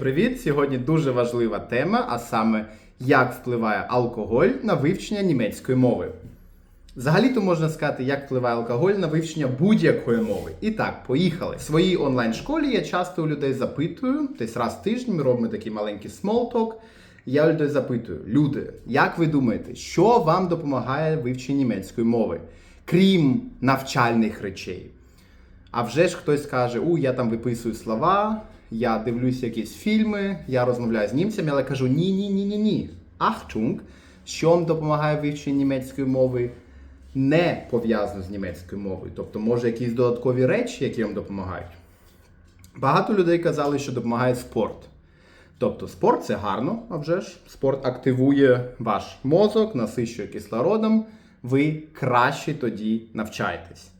Привіт! Сьогодні дуже важлива тема, а саме як впливає алкоголь на вивчення німецької мови. Взагалі-то можна сказати, як впливає алкоголь на вивчення будь-якої мови. І так, поїхали. В своїй онлайн-школі я часто у людей запитую, десь раз в тиждень ми робимо такий маленький talk. Я у людей запитую, люди, як ви думаєте, що вам допомагає в вивченні німецької мови, крім навчальних речей? А вже ж хтось каже, у, я там виписую слова, я дивлюся якісь фільми, я розмовляю з німцями, але кажу ні, ні, ні, ні, ні. Ахтунг, що вам допомагає вивченні німецької мови, не пов'язано з німецькою мовою. Тобто, може, якісь додаткові речі, які вам допомагають. Багато людей казали, що допомагає спорт. Тобто спорт це гарно, а вже ж спорт активує ваш мозок, насищує кислородом, ви краще тоді навчаєтесь.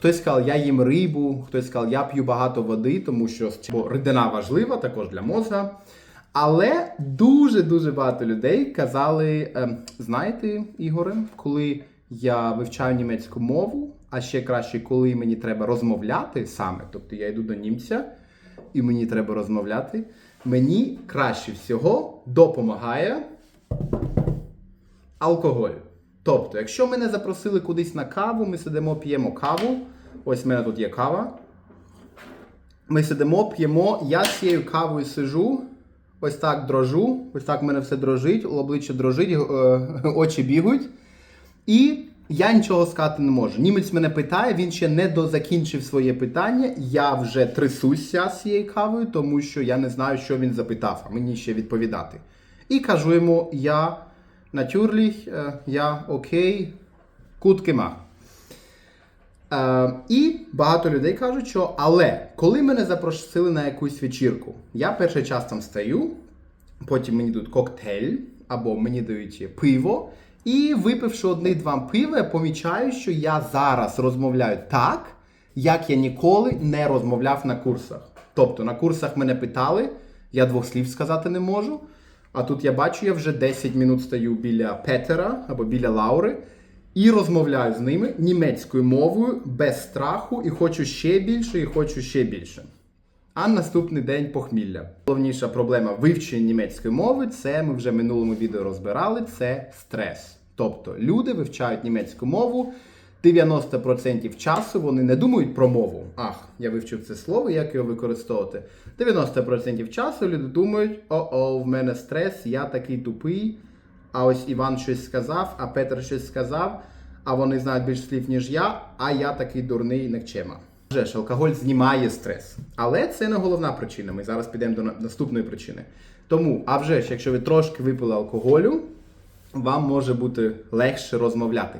Хтось сказав, я їм рибу, хтось сказав, я п'ю багато води, тому що рідина важлива також для мозга. Але дуже-дуже багато людей казали: ем, знаєте, Ігоре, коли я вивчаю німецьку мову, а ще краще, коли мені треба розмовляти саме, тобто я йду до німця і мені треба розмовляти, мені краще всього допомагає алкоголь. Тобто, якщо мене запросили кудись на каву, ми сидимо, п'ємо каву. Ось в мене тут є кава. Ми сидимо, п'ємо, я з цією кавою сижу, ось так дрожу, ось так в мене все дрожить, обличчя дрожить, е, очі бігають. І я нічого сказати не можу. Німець мене питає, він ще не дозакінчив своє питання. Я вже трясуся з цією кавою, тому що я не знаю, що він запитав, а мені ще відповідати. І кажу йому, я natürlich, е, я окей, gut gemacht. Е, і багато людей кажуть, що але коли мене запросили на якусь вечірку, я перший час там стою, потім мені дають коктейль, або мені дають пиво. І випивши одне-два пива, я помічаю, що я зараз розмовляю так, як я ніколи не розмовляв на курсах. Тобто на курсах мене питали, я двох слів сказати не можу. А тут я бачу, я вже 10 минут стою біля Петера або біля Лаури і розмовляю з ними німецькою мовою без страху, і хочу ще більше, і хочу ще більше. А наступний день похмілля. Головніша проблема вивчення німецької мови це ми вже в минулому відео розбирали. Це стрес. Тобто люди вивчають німецьку мову. 90% часу вони не думають про мову. Ах, я вивчив це слово, як його використовувати. 90% часу люди думають: о-о, в мене стрес, я такий тупий. А ось Іван щось сказав, а Петр щось сказав, а вони знають більше слів, ніж я, а я такий дурний некчема. Вже ж алкоголь знімає стрес. Але це не головна причина. Ми зараз підемо до наступної причини. Тому, а вже ж, якщо ви трошки випили алкоголю, вам може бути легше розмовляти.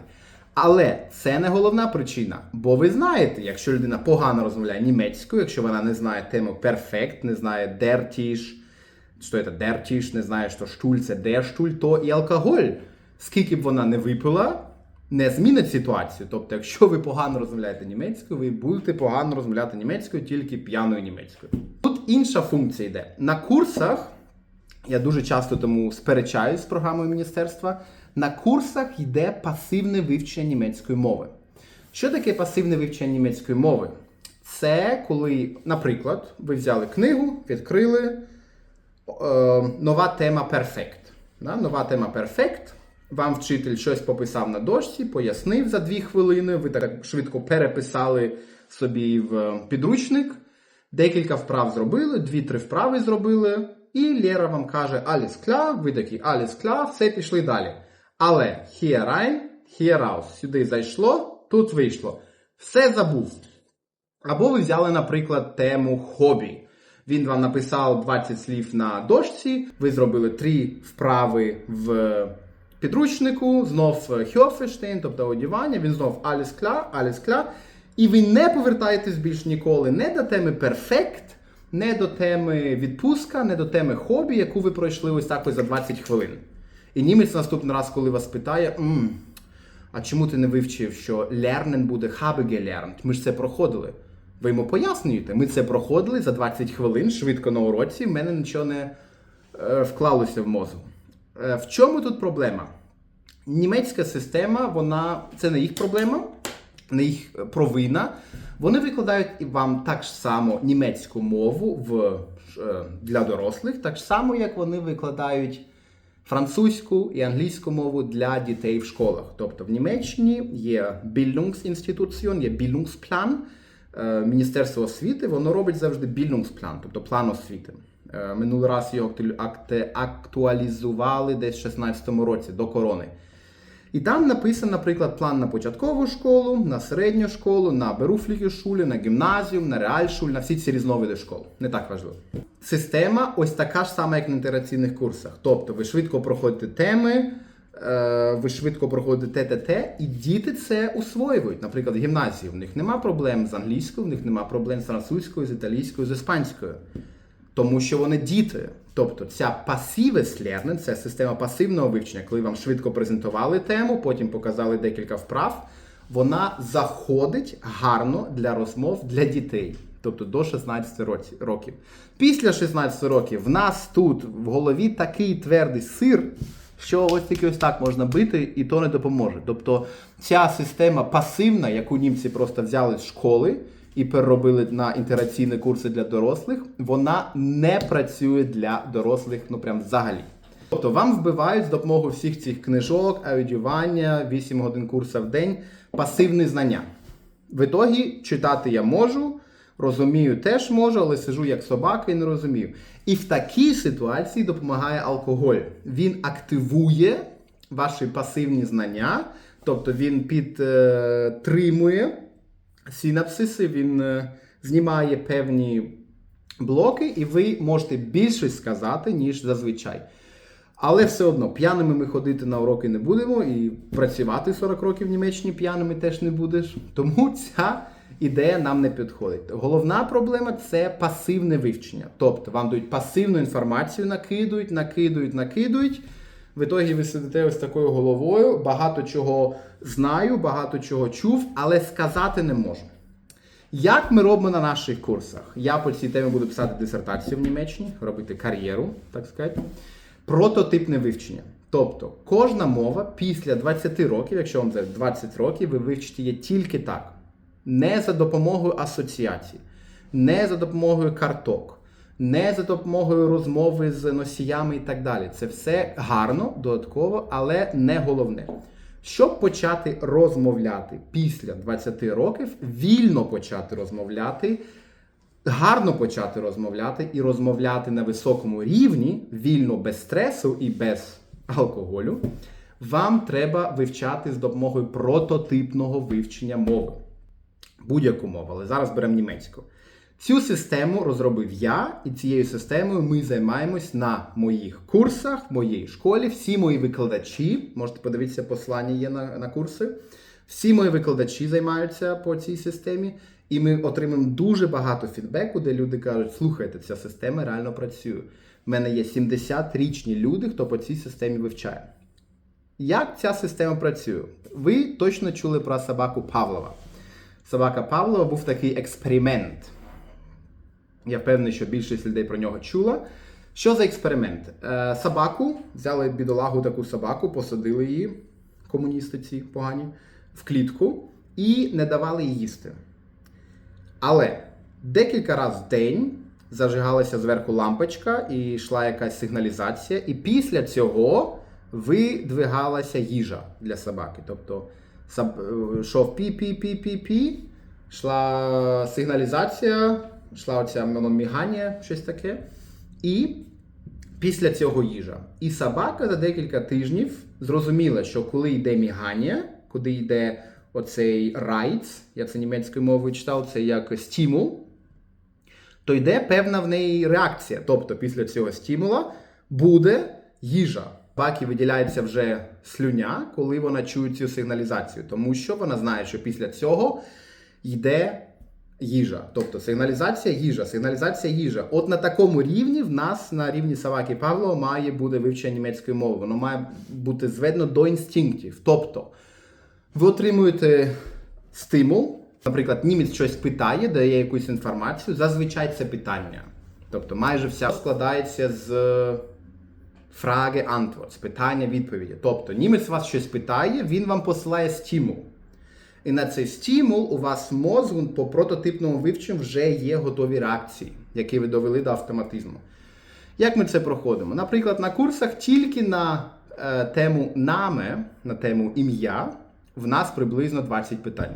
Але це не головна причина. Бо ви знаєте, якщо людина погано розмовляє німецькою, якщо вона не знає тему перфект, не знає der Tisch, що це der Tisch, не знає, що штуль це der штуль, то і алкоголь, скільки б вона не випила, не змінить ситуацію. Тобто, якщо ви погано розмовляєте німецькою, ви будете погано розмовляти німецькою тільки п'яною німецькою. Тут інша функція йде. На курсах я дуже часто тому сперечаюсь з програмою міністерства. На курсах йде пасивне вивчення німецької мови. Що таке пасивне вивчення німецької мови? Це коли, наприклад, ви взяли книгу, відкрили е, нова тема перфект. Да? Нова тема перфект. Вам вчитель щось пописав на дошці, пояснив за дві хвилини. Ви так швидко переписали собі в підручник. Декілька вправ зробили, дві-три вправи зробили, і Лера вам каже alles klar, ви такі alles klar, все пішли далі. Але here rein, here raus. Сюди зайшло, тут вийшло. Все забув. Або ви взяли, наприклад, тему хобі. Він вам написав 20 слів на дошці, ви зробили три вправи в підручнику, знов Хьофештейн, тобто одівання, він знов alles klar. І ви не повертаєтесь більш ніколи не до теми перфект, не до теми відпустка, не до теми хобі, яку ви пройшли ось так ось за 20 хвилин. І німець наступний раз, коли вас питає, «М, а чому ти не вивчив, що lernen буде habe gelernt? Ми ж це проходили. Ви йому пояснюєте, ми це проходили за 20 хвилин, швидко на уроці, в мене нічого не е, вклалося в мозок. Е, в чому тут проблема? Німецька система, вона це не їх проблема, не їх провина. Вони викладають вам так само німецьку мову в, е, для дорослих, так само, як вони викладають французьку і англійську мову для дітей в школах. Тобто в Німеччині є Bildungsinstitution, є Bildungsplan, е, Міністерство освіти, воно робить завжди Bildungsplan, тобто план освіти. Е, Минулий раз його актуалізували десь в 16-му році до корони. І там написано, наприклад, план на початкову школу, на середню школу, на беруфлігі шулі, на гімназію, на реальшуль, на всі ці різновиди школ. Не так важливо. Система ось така ж сама, як на інтеграційних курсах. Тобто ви швидко проходите теми, е, ви швидко проходите ТТТ, і діти це усвоюють. Наприклад, в гімназії в них нема проблем з англійською, в них нема проблем з французькою, з італійською, з іспанською. Тому що вони діти. Тобто ця пасивес lernen, це система пасивного вивчення, коли вам швидко презентували тему, потім показали декілька вправ, вона заходить гарно для розмов для дітей. Тобто до 16 років. Після 16 років в нас тут в голові такий твердий сир, що ось тільки ось так можна бити, і то не допоможе. Тобто ця система пасивна, яку німці просто взяли з школи і переробили на інтеграційні курси для дорослих, вона не працює для дорослих, ну прям взагалі. Тобто вам вбивають з допомогою всіх цих книжок, аудіювання, 8 годин курсу в день, пасивні знання. В ітогі читати я можу, розумію теж можу, але сижу як собака і не розумію. І в такій ситуації допомагає алкоголь. Він активує ваші пасивні знання, тобто він підтримує синапсиси, він е, знімає певні блоки, і ви можете більше сказати, ніж зазвичай. Але все одно п'яними ми ходити на уроки не будемо, і працювати 40 років в Німеччині п'яними теж не будеш. Тому ця ідея нам не підходить. Головна проблема це пасивне вивчення. Тобто вам дають пасивну інформацію, накидують, накидують, накидують. В ітогі ви сидите ось такою головою, багато чого знаю, багато чого чув, але сказати не можу. Як ми робимо на наших курсах? Я по цій темі буду писати дисертацію в Німеччині, робити кар'єру, так сказати. Прототипне вивчення. Тобто, кожна мова після 20 років, якщо вам це 20 років, ви вивчите її тільки так. Не за допомогою асоціацій, не за допомогою карток, не за допомогою розмови з носіями і так далі. Це все гарно, додатково, але не головне. Щоб почати розмовляти після 20 років, вільно почати розмовляти, гарно почати розмовляти і розмовляти на високому рівні, вільно без стресу і без алкоголю, вам треба вивчати з допомогою прототипного вивчення мови. Будь-яку мову, але зараз беремо німецьку. Цю систему розробив я, і цією системою ми займаємось на моїх курсах, в моїй школі. Всі мої викладачі, можете подивитися, послання є на, на курси. Всі мої викладачі займаються по цій системі, і ми отримуємо дуже багато фідбеку, де люди кажуть, слухайте, ця система реально працює. У мене є 70-річні люди, хто по цій системі вивчає. Як ця система працює? Ви точно чули про собаку Павлова. Собака Павлова був такий експеримент. Я впевнений, що більшість людей про нього чула. Що за експеримент? Е, собаку, взяли бідолагу таку собаку, посадили її, комуністи ці погані, в клітку і не давали їй їсти. Але декілька разів в день зажигалася зверху лампочка і йшла якась сигналізація, і після цього видвигалася їжа для собаки. Тобто саб- е, йшов пі-пі-пі-пі-пі, йшла сигналізація, йшла оця воно мігання, щось таке. І після цього їжа. І собака за декілька тижнів зрозуміла, що коли йде мігання, куди йде оцей райц, я це німецькою мовою читав, це як стимул, то йде певна в неї реакція. Тобто після цього стимула буде їжа. Собаки виділяється вже слюня, коли вона чує цю сигналізацію, тому що вона знає, що після цього йде їжа. Тобто сигналізація їжа, сигналізація їжа. От на такому рівні в нас на рівні собаки Павлова має бути вивчення німецької мови. Воно має бути зведено до інстинктів. Тобто ви отримуєте стимул, наприклад, німець щось питає, дає якусь інформацію. Зазвичай це питання. Тобто майже вся складається з фраги антворт, з питання відповіді. Тобто німець вас щось питає, він вам посилає стимул. І на цей стимул у вас в мозку по прототипному вивченню вже є готові реакції, які ви довели до автоматизму. Як ми це проходимо? Наприклад, на курсах тільки на е, тему наме, на тему ім'я, в нас приблизно 20 питань.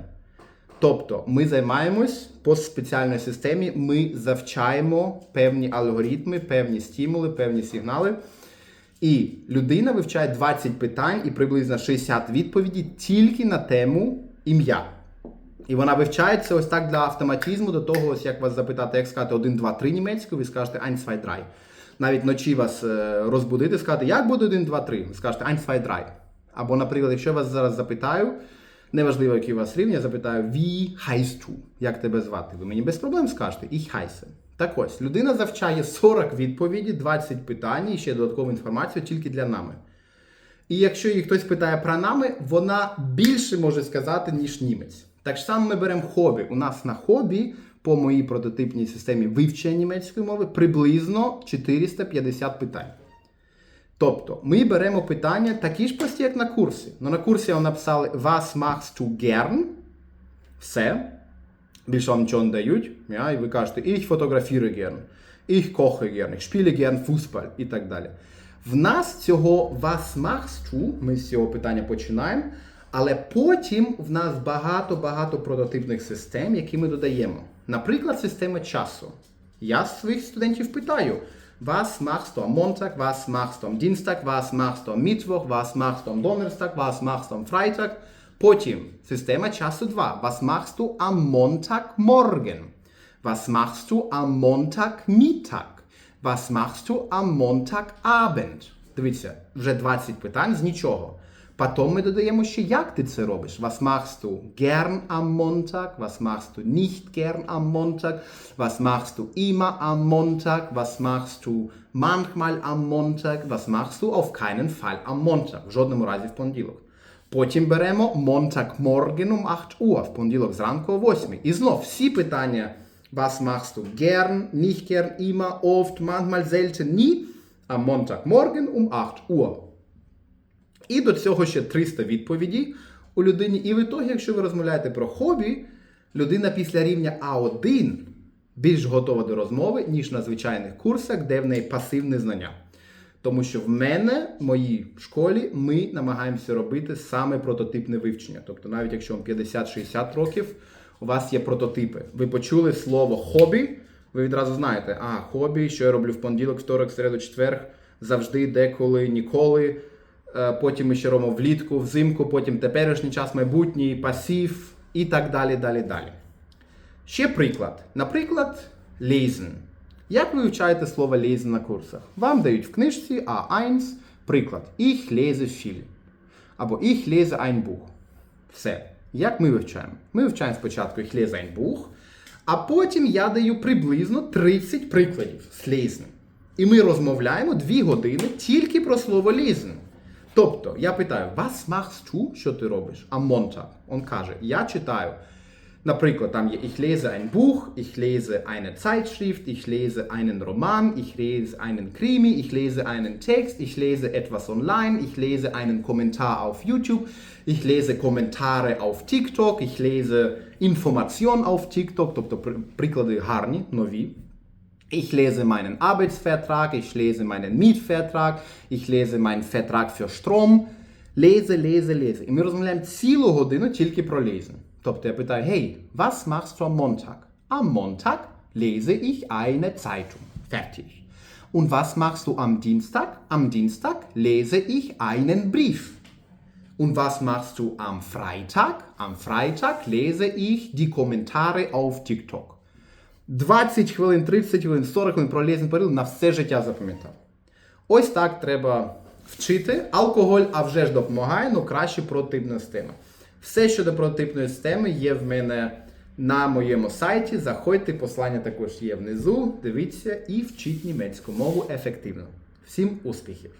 Тобто ми займаємось по спеціальній системі, ми завчаємо певні алгоритми, певні стимули, певні сигнали. І людина вивчає 20 питань і приблизно 60 відповідей тільки на тему ім'я. І вона вивчається ось так для автоматизму, до того, ось як вас запитати, як сказати 1, 2, 3 німецькою, ви скажете 1, 2, 3. Навіть вночі вас е, розбудити, сказати, як буде 1, 2, 3. Ви скажете 1, 2, 3. Або, наприклад, якщо я вас зараз запитаю, неважливо, який у вас рівень, я запитаю, wie heißt du? Як тебе звати? Ви мені без проблем скажете, ich heiße. Так ось, людина завчає 40 відповідей, 20 питань і ще додаткову інформацію тільки для нами. І якщо її хтось питає про нами, вона більше може сказати, ніж німець. Так само ми беремо хобі. У нас на хобі по моїй прототипній системі вивчення німецької мови приблизно 450 питань. Тобто, ми беремо питання такі ж прості, як на курсі. Ну, на курсі вам написали Was machst du gern? Все. Більше вам нічого не дають. Ja? І ви кажете, ich fotografiere gern, ich koche gern, ich spiele gern Fußball і так далі. Наприклад, система часу. Я своїх студентів питаю. Потім система часу 2. Was machst du am Montagmorgen? Was machst du am Montagmittag? Was machst du am Montagabend? Дивіться, вже 20 питань з нічого. Потім ми додаємо ще, як ти це робиш. Was machst du gern am Montag? Was machst du nicht gern am Montag? Was machst du immer am Montag? Was machst du manchmal am Montag? Was machst du auf keinen Fall am Montag? В жодному разі в понеділок. Потім беремо Montagmorgen um 8 Uhr, в понеділок зранку о 8. І знов всі питання Was machst du gern, nicht gern, immer, oft, manchmal, selten, nie am Montagmorgen um 8 Uhr. І до цього ще 300 відповідей у людині. І в ітогі, якщо ви розмовляєте про хобі, людина після рівня А1 більш готова до розмови, ніж на звичайних курсах, де в неї пасивне знання. Тому що в мене, в моїй школі, ми намагаємося робити саме прототипне вивчення. Тобто, навіть якщо вам 50-60 років, у вас є прототипи. Ви почули слово хобі, ви відразу знаєте, а, хобі, що я роблю в понеділок, второк, середу, четверг, завжди, деколи, ніколи. Е, Потім ми ще робимо влітку, взимку, потім теперішній час, майбутній, пасів і так далі, далі, далі. Ще приклад. Наприклад, lesen. Як ви вивчаєте слово lesen на курсах? Вам дають в книжці А1 приклад. Ich lese viel. Або Ich lese ein Buch. Все. Як ми вивчаємо? Ми вивчаємо спочатку їх lese а потім я даю приблизно 30 прикладів з. І ми розмовляємо 2 години тільки про слово лізн. Тобто, я питаю, machst du, що ти робиш? А Монта, Он каже, я читаю. Наприклад, там є Ich lese ein Buch, ich lese eine Zeitschrift, ich lese einen Roman, ich lese einen Krimi, ich lese einen Text, ich lese etwas online, ich lese einen Kommentar auf YouTube, ich lese Kommentare auf TikTok, ich lese Information auf TikTok, тобто при- приклади гарні, нові. Ich lese meinen Arbeitsvertrag, ich lese meinen Mietvertrag, ich lese meinen Vertrag für Strom. Lese, lese, lese. І ми розмовляємо цілу годину тільки про lesen. Тобто я питаю, hey, was machst du am Montag? Am Montag lese ich eine Zeitung. Fertig. Und was machst du am Dienstag? Am Dienstag lese ich einen Brief. Und was machst du am Freitag? Am Freitag lese ich die Kommentare auf TikTok. 20 хвилин, 30 хвилин, 40 хвилин про лізинг період на все життя запам'ятав. Ось так треба вчити. Алкоголь, а вже ж допомагає, але краще прототипна система. Все щодо прототипної системи є в мене на моєму сайті. Заходьте, послання також є внизу. Дивіться і вчіть німецьку мову ефективно. Всім успіхів!